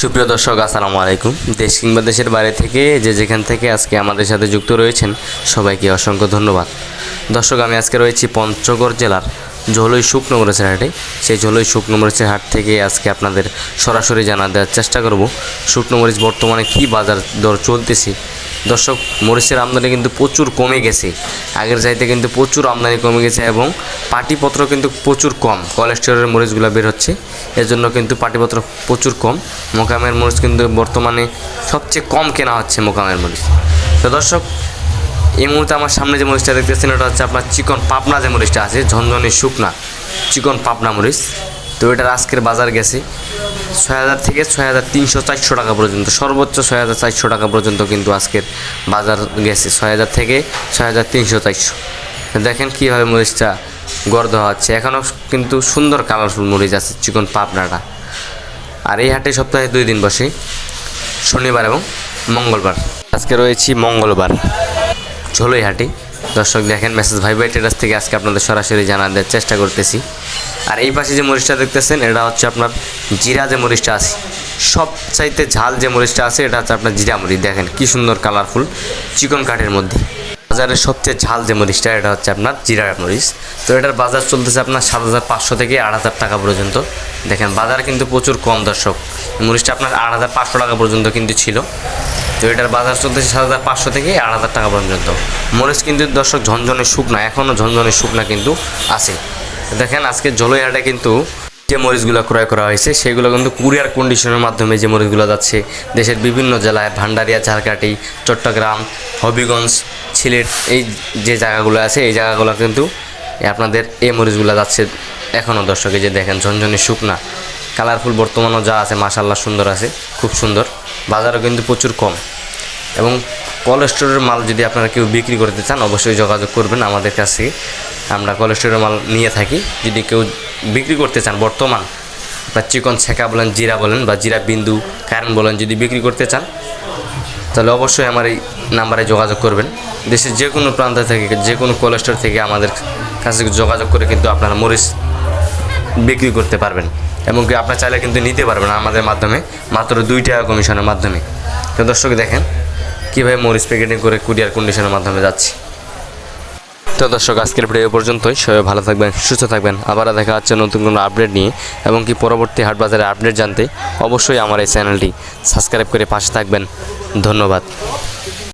সুপ্রিয় দর্শক, আসসালামু আলাইকুম। দেশ কিংবা দেশের বাইরে থেকে যে যেখান থেকে আজকে আমাদের সাথে যুক্ত রয়েছেন, সবাইকে অসংখ্য ধন্যবাদ। দর্শক, আমি আজকে রয়েছি পঞ্চগড় জেলার ঝোলই শুকনো মরিচের হাটে সেই ঝোলই শুকনো মরিচের হাট থেকে আজকে আপনাদের সরাসরি জানা দেওয়ার চেষ্টা করব। শুকনো মরিচ বর্তমানে কী বাজার দর চলতেছে দর্শক, মরিচের আমদানি কিন্তু প্রচুর কমে গেছে। আগের চাইতে কিন্তু প্রচুর আমদানি কমে গেছে এবং পাটিপত্র কিন্তু প্রচুর কম। কোলেস্টেরলের মরিচগুলো বের হচ্ছে। এর জন্য কিন্তু পাটিপত্র প্রচুর কম। মোকামের মরিচ কিন্তু বর্তমানে সবচেয়ে কম কেনা হচ্ছে মোকামের মরিচ। তো দর্শক, এই মুহূর্তে আমার সামনে যে মরিচটা দেখতেছেন ওটা হচ্ছে আপনার চিকন পাপনা যে মরিচটা আছে, ঝনঝনি শুকনা চিকন পাপনা মরিচ। তো এটার আজকের বাজার গেছে ছয় হাজার থেকে ছয় হাজার তিনশো চারশো টাকা পর্যন্ত, সর্বোচ্চ ছয় হাজার চারশো টাকা পর্যন্ত কিন্তু আজকের বাজার গেছে, ছয় হাজার থেকে ছয় হাজার তিনশো চারশো। দেখেন কীভাবে মরিচটা গর্দ হচ্ছে, এখনও কিন্তু সুন্দর কালারফুল মরিচ আছে, চিকন পাবনাটা। আর এই হাটে সপ্তাহে দুই দিন বসে, শনিবার এবং মঙ্গলবার। আজকে রয়েছি মঙ্গলবার, ঝোলই হাটি। দর্শক দেখেন মেসেজ ভাই ভাই টেরাস থেকে আজকে আপনাদের সরাসরি জানা দেওয়ার চেষ্টা করতেছি। আর এই পাশে যে মরিচটা দেখতেছেন, এটা হচ্ছে আপনার জিরা যে মরিচটা আছে সব চাইতে ঝাল যে মরিচটা আছে, এটা হচ্ছে আপনার জিরা মরিচ। দেখেন, কি সুন্দর কালারফুল চিকন কাঠের মধ্যে। বাজারের সবচেয়ে ঝাল যে মরিচটা, এটা হচ্ছে আপনার জিরা মরিচ। তো এটার বাজার চলতেছে আপনার সাত হাজার পাঁচশো থেকে আট হাজার টাকা পর্যন্ত। দেখেন, বাজার কিন্তু প্রচুর কম দর্শক। মরিচটা আপনার আট হাজার পাঁচশো টাকা পর্যন্ত কিন্তু ছিল। তো এটার বাজার চলতেছে সাত হাজার পাঁচশো থেকে আট হাজার টাকা পর্যন্ত। মরিচ কিন্তু দর্শক ঝনঝনে শুকনা এখনও ঝনঝনে শুকনা কিন্তু আছে। দেখেন আজকে জলইহাটে কিন্তু যে মরিচগুলো ক্রয় করা হয়েছে, সেগুলো কিন্তু কুরিয়ার কন্ডিশনের মাধ্যমে যে মরিচগুলো যাচ্ছে, দেশের বিভিন্ন জেলায় ভান্ডারিয়া ঝালকাঠি চট্টগ্রাম, হবিগঞ্জ, সিলেট, এই যে জায়গাগুলো আছে, এই জায়গাগুলো কিন্তু আপনাদের এই মরিচগুলো যাচ্ছে এখনও দর্শকে যে দেখেন ঝনঝনে শুকনা কালারফুল বর্তমানও যা আছে মাসাল্লাহ সুন্দর আছে, খুব সুন্দর। বাজারও কিন্তু প্রচুর কম। এবং কোলেস্টোরের মাল যদি আপনারা কেউ বিক্রি করতে চান, অবশ্যই যোগাযোগ করবেন আমাদের কাছে আমরা কোলেস্টোরের মাল নিয়ে থাকি। যদি কেউ বিক্রি করতে চান, বর্তমান বা চিকন ছেঁকা বলেন, জিরা বলেন বা জিরা বিন্দু, কারেন্ট বলেন যদি বিক্রি করতে চান, তাহলে অবশ্যই আমার এই নাম্বারে যোগাযোগ করবেন। দেশের যে কোনো প্রান্ত থেকে, যে কোনো কোলেস্টোর থেকে আমাদের কাছে যোগাযোগ করে কিন্তু আপনারা মরিচ বিক্রি করতে পারবেন। এবং কি আপনার চাইলে কিন্তু নিতে পারবেন আমাদের মাধ্যমে, মাত্র দুই টাকা কমিশনের মাধ্যমে। তো দর্শক দেখেন, কীভাবে মরিচ প্যাকেটিং করে কুরিয়ার কন্ডিশনের মাধ্যমে যাচ্ছি। তো দর্শক, আজকের ভিডিও পর্যন্তই। সবাই ভালো থাকবেন, সুস্থ থাকবেন। আবার দেখা হচ্ছে নতুন কোনো আপডেট নিয়ে। এবং কি পরবর্তী হাট বাজারের আপডেট জানতে অবশ্যই আমার এই চ্যানেলটি সাবস্ক্রাইব করে পাশে থাকবেন। ধন্যবাদ।